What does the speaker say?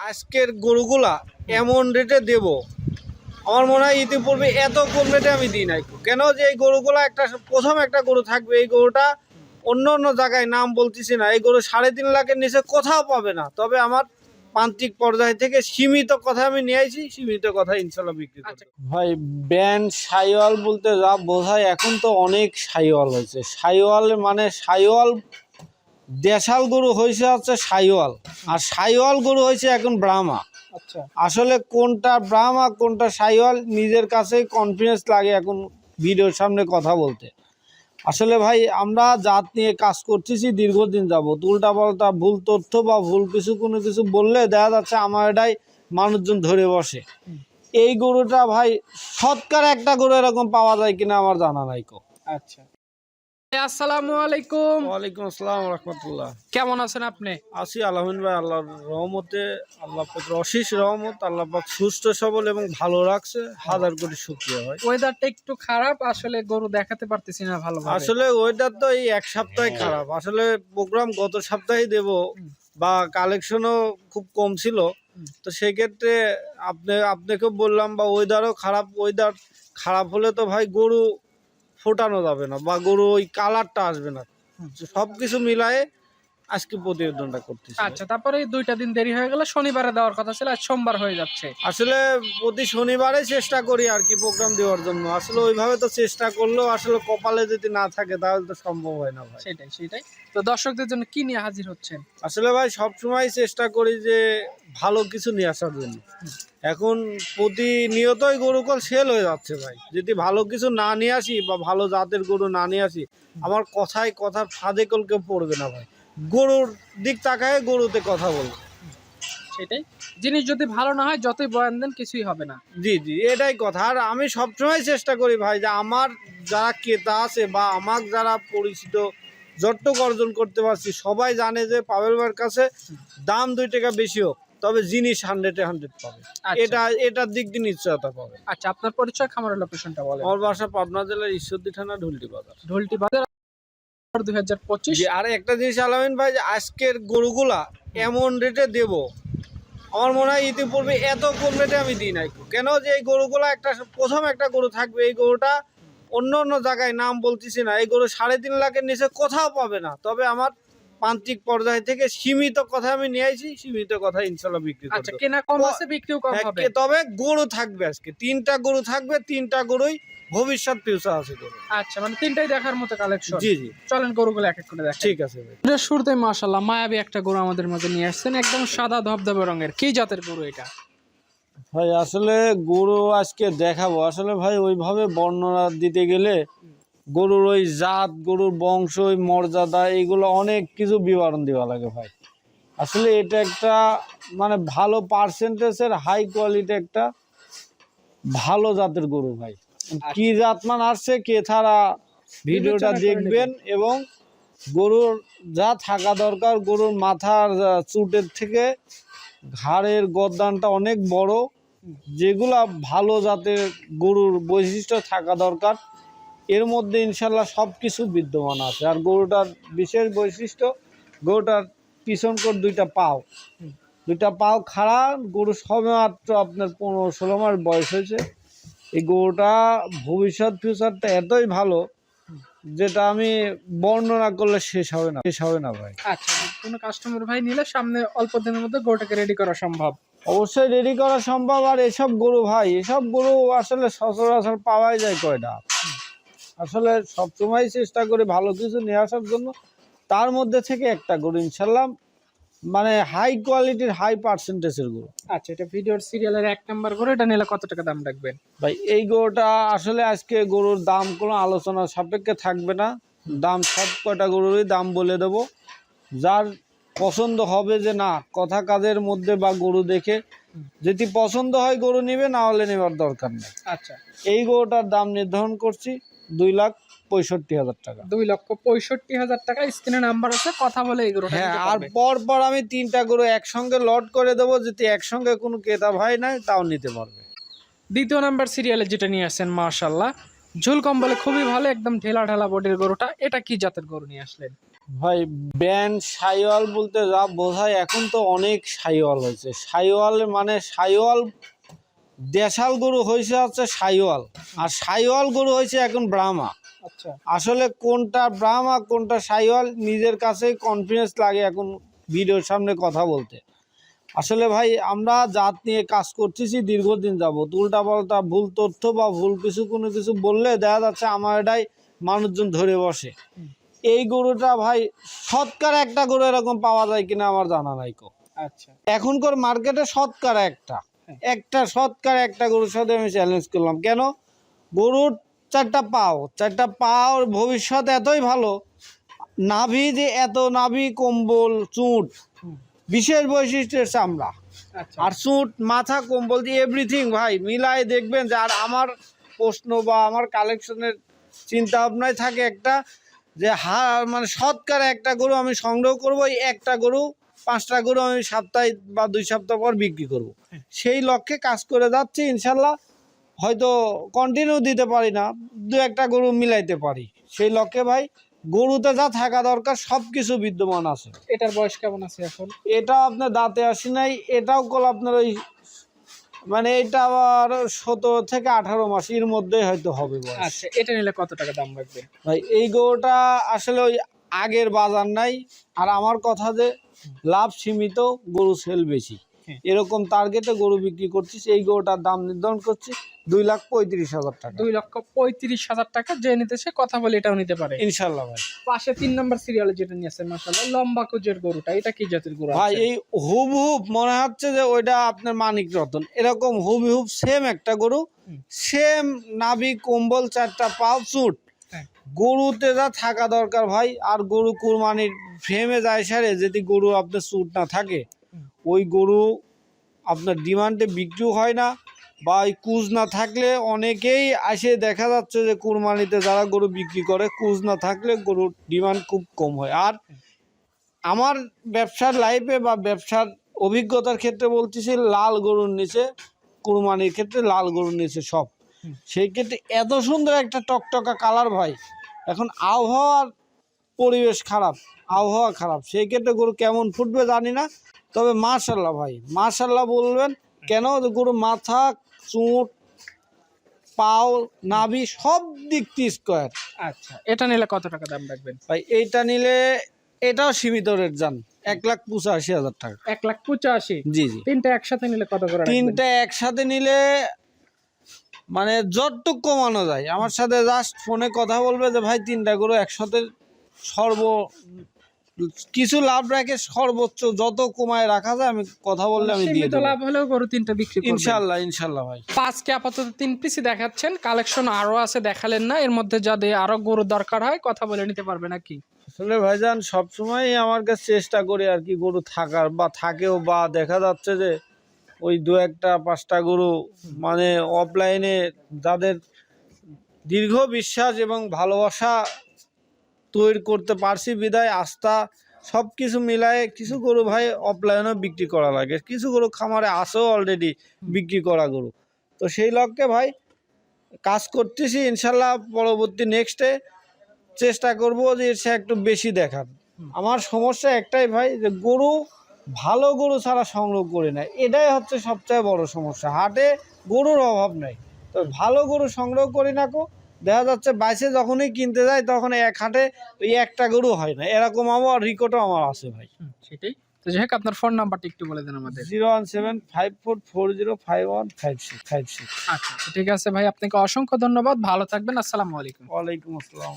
আজকের গরুগুলা এমন রেটে দেব? আমার মনে হয় ইতিপূর্বে এত কম রেটে আমি দিই নাই। কেন যে এই গরুগুলা একটা প্রথম একটা গরু থাকবে এই গরুটা অন্য অন্য জায়গায় নাম বলতেছি না। এই গরু সাড়ে তিন লাখের নিচে কোথাও পাবে না। তবে আমার প্রান্তিক পর্যায় থেকে সীমিত কথা আমি নিয়ে আইছি সীমিত কথা ইনশাল্লাহ বিক্রি আচ্ছা। করব ভাই ব্যান্ড সাইওয়াল বলতে যা বোঝায় এখন তো অনেক সাইওয়াল হয়েছে। সাইওয়াল মানে সাইওয়াল দেশাল গরু হয়েছে হচ্ছে সাইওয়াল। আর সাইওয়াল গরু হয়েছে এখন ব্রাহ্মা। আচ্ছা। আসলে কোনটা ব্রাহ্মা কোনটা সাইওয়াল নিজের কাছেই কনফিডেন্স লাগে এখন ভিডিওর সামনে কথা বলতে। আসলে ভাই আমরা জাত নিয়ে কাজ করতেছি দীর্ঘদিন যাব উল্টা পাল্টা ভুল তথ্য বা ভুল কিছু কোনো কিছু বললে দেখা যাচ্ছে আমার এটাই মানুষজন ধরে বসে। এই গরুটা ভাই সৎকার একটা গরু এরকম পাওয়া যায় কিনা আমার জানা নাই কো। আচ্ছা। আসসালামু আলাইকুম। ওয়ালাইকুম আসসালাম রহমতুল্লাহ। কেমন আছেন আপনি? আছি আলহামদুলিল্লাহ আল্লাহর রহমতে আল্লাহ অশেষ রহমত আল্লাহ পাক সুস্থ সবল এবং ভালো রাখছে হাজার কোটি শুক্রিয়া ভাই। ওয়েদারটা একটু খারাপ আসলে গরু দেখাতে পারতেছি না ভালো আসলে ওয়েদার তো এই এক সপ্তাহে খারাপ। আসলে প্রোগ্রাম গত সপ্তাহে দেব বা কালেকশনও খুব কম ছিল। তো সেক্ষেত্রে আপনি আপনাকেও বললাম বা ওয়েদারও খারাপ ওয়েদার খারাপ হলে তো ভাই গরু ফোটানো যাবে না বা গরু ওই কালারটা আসবে না। সব কিছু মিলায়ে আজকে প্রতিবেদনটা করতেছি। আচ্ছা তারপরে দুইটা দিন দেরি হয়ে গেল শনিবারে দেওয়ার কথা ছিল আজ সোমবার হয়ে যাচ্ছে। আসলে প্রতি শনিবারে চেষ্টা করি আর কি প্রোগ্রাম দেওয়ার জন্য। আসলে ওইভাবে তো চেষ্টা করলেও আসলে কপালে যদি না থাকে তাহলে তো সম্ভব হয় না ভাই। সেটাই সেটাই। তো দর্শকদের জন্য কি নিয়ে হাজির হচ্ছেন? আসলে ভাই সবসময় চেষ্টা করি যে ভালো কিছু নিয়ে আসার জন্য। এখন প্রতিনিয়তই গরু কল সেল হয়ে যাচ্ছে ভাই। যদি ভালো কিছু না নিয়ে আসি বা ভালো জাতের গরু না নিয়ে আসি আমার কথায় কথার ফাঁদে কল কেউ পড়বে না ভাই। গরুর দিক তাকায় গরুতে কথা বলবে। সেটাই। জিনিস যদি ভালো না হয় যতই বয়ান দেন কিছুই হবে না। জি জি এটাই কথা। আর আমি সবসময় চেষ্টা করি ভাই যে আমার যারা ক্রেতা আছে বা আমার যারা পরিচিত যতটুক অর্জন করতে পারছি সবাই জানে যে পাবেল ভাইয়ের কাছে দাম দুই টাকা বেশি হোক। তবে জিনিস হান্ড্রেডে হান্ড্রেড পাবে। আচ্ছা। এটা এটার দিক দিয়ে নিশ্চয়তা পাবে। আচ্ছা আপনার পরিচয় খামারের লোকেশনটা বলেন। আমার বাসা পাবনা জেলার ঈশ্বরদী থানা ঢুলটি বাজার। ঢোলটি বাজার দুই হাজার পঁচিশ। আর একটা জিনিস আলামিন ভাই আজকের গরুগুলা এমন রেটে দেব আমার মনে হয় ইতিপূর্বে এত কম রেটে আমি দিই নাই। কেন যে এই গরুগুলা একটা প্রথম একটা গরু থাকবে এই গরুটা অন্য অন্য জায়গায় নাম বলতেছি না এই গরু সাড়ে তিন লাখের নিচে কোথাও পাবে না। তবে আমার প্রান্তিক পর্যায় থেকে সীমিত কথা আমি নিয়ে আইছি সীমিত কথা ইনশাল্লাহ বিক্রি আচ্ছা কেনা কম আছে বিক্রিও কম হ্যাঁ, হবে? তবে গরু থাকবে আজকে। তিনটা গরু থাকবে তিনটা গরুই ভবিষ্যৎ ফিউচার আছে গরু আচ্ছা মানে তিনটাই দেখার মতো কালেকশন জি জি। চলেন গরুগুলো এক এক করে দেখ ঠিক আছে এটা শুরুতে মাশাল্লাহ মায়াবী একটা গরু আমাদের মাঝে নিয়ে আসছেন একদম সাদা ধবধবে রঙের। কি জাতের গরু এটা? ভাই আসলে গরু আজকে দেখাবো। আসলে ভাই ওইভাবে বর্ণনা দিতে গেলে গরুর ওই জাত গরুর বংশ ওই মর্যাদা এগুলো অনেক কিছু বিবরণ দেওয়া লাগে ভাই। আসলে এটা একটা মানে ভালো পার্সেন্টেজের হাই কোয়ালিটি একটা ভালো জাতের গরু ভাই। কি জাত মান আসছে কে ছাড়া ভিডিওটা দেখবেন এবং গরুর যা থাকা দরকার গরুর মাথার চুটের থেকে ঘাড়ের গদ্দানটা অনেক বড় যেগুলা ভালো জাতের গরুর বৈশিষ্ট্য থাকা দরকার। এর মধ্যে ইনশাল্লাহ সব কিছু বিদ্যমান আছে। আর গরুটার বিশেষ বৈশিষ্ট্য গরুটার পিছন কর দুইটা পাও। দুইটা পাও খাড়া গরু সবেমাত্র আপনার পনেরো ষোলো মাস বয়স হয়েছে। এই গরুটা ভবিষ্যৎ ফিউচারটা এতই ভালো যেটা আমি বর্ণনা করলে শেষ হবে না শেষ হবে না ভাই। আচ্ছা কোনো কাস্টমার ভাই নিলে সামনে অল্প দিনের মধ্যে গরুটাকে রেডি করা সম্ভব। অবশ্যই রেডি করা সম্ভব। আর এসব গরু ভাই এসব গরু আসলে সচরাচর পাওয়াই যায় কয়টা? আসলে সবসময় চেষ্টা করি ভালো কিছু নিয়ে আসার জন্য। তার মধ্যে থেকে একটা গরু ইনশাল্লাহ মানে হাই কোয়ালিটির হাই পার্সেন্টেজের গরু। আচ্ছা এটা ভিডিওর সিরিয়ালের এক নাম্বার গরু এটা নিলে কত টাকা দাম রাখবেন? ভাই এই গরুটা আসলে আজকে গরুর দাম কোনো আলোচনা সাপেক্ষে থাকবে না। দাম সব কয়টা গরুরই দাম বলে দেব। যার পছন্দ হবে যে না কথা কাজের মধ্যে বা গরু দেখে। যদি পছন্দ হয় গরু নিবে না হলে নেবার দরকার নেই। আচ্ছা। এই গরুটার দাম নির্ধারণ করছি। দুই লাখ পঁয়ষট্টি হাজার টাকা। দুই লক্ষ পঁয়ষট্টি হাজার টাকা স্ক্রিনে নাম্বার আছে কথা বলে গরুটা হ্যাঁ আর পারবে। পর পর আমি তিনটা গরু একসঙ্গে লট করে দেবো যদি একসঙ্গে কোনো ক্রেতা ভাই নাই তাও নিতে পারবে। দ্বিতীয় নাম্বার সিরিয়ালে যেটা নিয়ে আসছেন মাশাল্লাহ ঝুল কম্বলে খুবই ভালো একদম ঢেলা ঢালা বডির গরুটা। এটা কি জাতের গরু নিয়ে আসলেন? ভাই ব্যান্ড সাইওয়াল বলতে যা বোঝায় এখন তো অনেক সাইওয়াল হয়েছে। সাইওয়াল মানে সাইওয়াল দেশাল গরু হয়েছে হচ্ছে সাইওয়াল। আর সাইওয়াল গরু হয়েছে এখন ব্রাহ্মা। আচ্ছা। আসলে কোনটা ব্রাহ্মা কোনটা সাইওয়াল নিজের কাছেই কনফিডেন্স লাগে এখন ভিডিওর সামনে কথা বলতে। আসলে ভাই আমরা জাত নিয়ে কাজ করতেছি দীর্ঘদিন যাবত উল্টা পাল্টা ভুল তথ্য বা ভুল কিছু কোনো কিছু বললে দেখা যাচ্ছে আমার এটাই মানুষজন ধরে বসে। এই গরুটা ভাই শতকরা একটা গরু এরকম পাওয়া যায় কিনা আমার জানা নাই কো। আচ্ছা। এখনকার মার্কেটে শতকরা একটা। একটা সৎকার একটা গরুর সাথে আমি চ্যালেঞ্জ করলাম। কেন? গরুর চারটা পাও চারটা পাও ভবিষ্যৎ এতই ভালো নাভি যে এত নাভি কম্বল চুট বিশেষ বৈশিষ্ট্যের চামড়া। আচ্ছা। আর চুট মাথা কম্বল দিয়ে এভরিথিং ভাই মিলাই দেখবেন যে আর আমার প্রশ্ন বা আমার কালেকশনের চিন্তা ভাবনায় থাকে একটা যে হা মানে শতকরা একটা গরু আমি সংগ্রহ করব এই একটা গরু পাঁচটা গরু আমি সপ্তাহে বা দুই সপ্তাহ পর বিক্রি করব। সেই লক্ষ্যে কাজ করে যাচ্ছি ইনশাল্লাহ। হয়তো কন্টিনিউ দিতে পারি না দু একটা গরু মিলাইতে পারি। সেই লক্ষ্যে ভাই গরুতে যা থাকা দরকার সব কিছু বিদ্যমান আছে। এটার বয়স কেমন আছে এখন? এটা আপনার দাঁতে আসি নাই এটাও কল আপনার ওই মানে এটা আবার সতেরো থেকে আঠারো মাস এর মধ্যে হয়তো হবে। আচ্ছা এটা নিলে কত টাকা দাম রাখবে ভাই এই গরুটা আসলে ওই আগের বাজার নাই। আর আমার কথা যে লাভ সীমিত গরু সেল বেশি। এরকম টার্গেটে গরু বিক্রি করছিস এই গরুটার দাম নির্ধারণ করছি দুই লাখ পঁয়ত্রিশ হাজার টাকা। দুই লক্ষ পঁয়ত্রিশ হাজার টাকা যে নিতে সে কথা বলে এটাও নিতে পারে। ইনশাল্লাহ ভাই। পাশে তিন নম্বর সিরিয়ালে যেটা নিয়ে আসছে মাসাল্লাহ লম্বা কুজের গরুটা এটা কি জাতের গরু ভাই এই হুব হুব মনে হচ্ছে যে ওইটা আপনার মানিক রতন। এরকম হুব হুব সেম একটা গরু সেম নাভি কম্বল চারটা পাও চুট। গরুতে যা থাকা দরকার ভাই আর গরু কুরবানির ফ্রেমে যায় সারে যদি গরু আপনার চুট না থাকে ওই গরু আপনার ডিমান্ডে বিক্রিও হয় না বা ওই কুজ না থাকলে অনেকেই আসে দেখা যাচ্ছে যে কুরবানিতে যারা গরু বিক্রি করে কুজ না থাকলে গরুর ডিমান্ড খুব কম হয় আর আমার ব্যবসার লাইফে বা ব্যবসার অভিজ্ঞতার ক্ষেত্রে বলতেছি লাল গরুর নিচে কুরবানির ক্ষেত্রে লাল গরুর নিচে সব। সেই ক্ষেত্রে এত সুন্দর একটা টকটকা কালার ভাই এখন আবহাওয়ার পরিবেশ খারাপ আবহাওয়া খারাপ। সেই ক্ষেত্রে গরু কেমন ফুটবে জানি না তবে মার্শাল্লাহ ভাই মার্শাল্লাহ বলবেন কেন গরু মাথা চুট পাও নাভি সব দিক দিয়ে স্কোয়ার আচ্ছা এটা নিলে কত টাকা দাম রাখবেন? ভাই এইটা নিলে এটাও সীমিত রেট যান এক লাখ পঁচাশি হাজার টাকা। এক লাখ পঁচাশি? জি জি। তিনটা একসাথে নিলে কত করে? তিনটা একসাথে নিলে মানে যতটুক কমানো যায়। আমার সাথে জাস্ট ফোনে কথা বলবে যে ভাই তিনটা করে একসাথে সর্ব কিছু লাভ রাখে সর্বোচ্চ যত কমায় রাখা যায় আমি কথা বললে আমি দিয়ে দেবো। লাভ হলেও গরু তিনটা বিক্রি করবেন। ইনশাল্লাহ ইনশাল্লাহ ভাই। পাঁচকে আপাতত তিন পিসি দেখাচ্ছেন। কালেকশন আরও আছে দেখালেন না। এর মধ্যে যাদের আরও গরু দরকার হয় কথা বলে নিতে পারবে নাকি? আসলে ভাইজান সবসময় আমার কাছে চেষ্টা করি আর কি গরু থাকার বা থাকেও বা দেখা যাচ্ছে যে ওই দু একটা পাঁচটা গরু মানে অফলাইনে যাদের দীর্ঘ বিশ্বাস এবং ভালোবাসা তৈরি করতে পারছি বিদায় আস্থা সব কিছু মিলায়ে কিছু গরু ভাই অফলাইনেও বিক্রি করা লাগে। কিছু গরু খামারে আসেও অলরেডি বিক্রি করা গরু। তো সেই লক্ষ্যে ভাই কাজ করতেছি ইনশাল্লাহ পরবর্তী নেক্সটে চেষ্টা করব যে সে একটু বেশি দেখার। আমার সমস্যা একটাই ভাই যে গরু ভালো গরু ছাড়া সংগ্রহ করি না এটাই হচ্ছে সবচেয়ে বড় সমস্যা। হাটে গরুর অভাব নাই। তো ভালো গরু সংগ্রহ করি না কো। দেখা যাচ্ছে বাইসে যখনই কিনতে যায় তখন এক হাটে ওই একটা গরু হয় না। এরকম আমার রিকোটও আমার আছে ভাই। সেটাই। তো যাই হোক আপনার ফোন নাম্বারটা একটু বলে দেন আমাদের। Zero one seven five four four zero five one five six. Five six আচ্ছা ঠিক আছে ভাই আপনাকে অসংখ্য ধন্যবাদ। ভালো থাকবেন। আসসালামু আলাইকুম। ওয়ালাইকুম আসসালাম।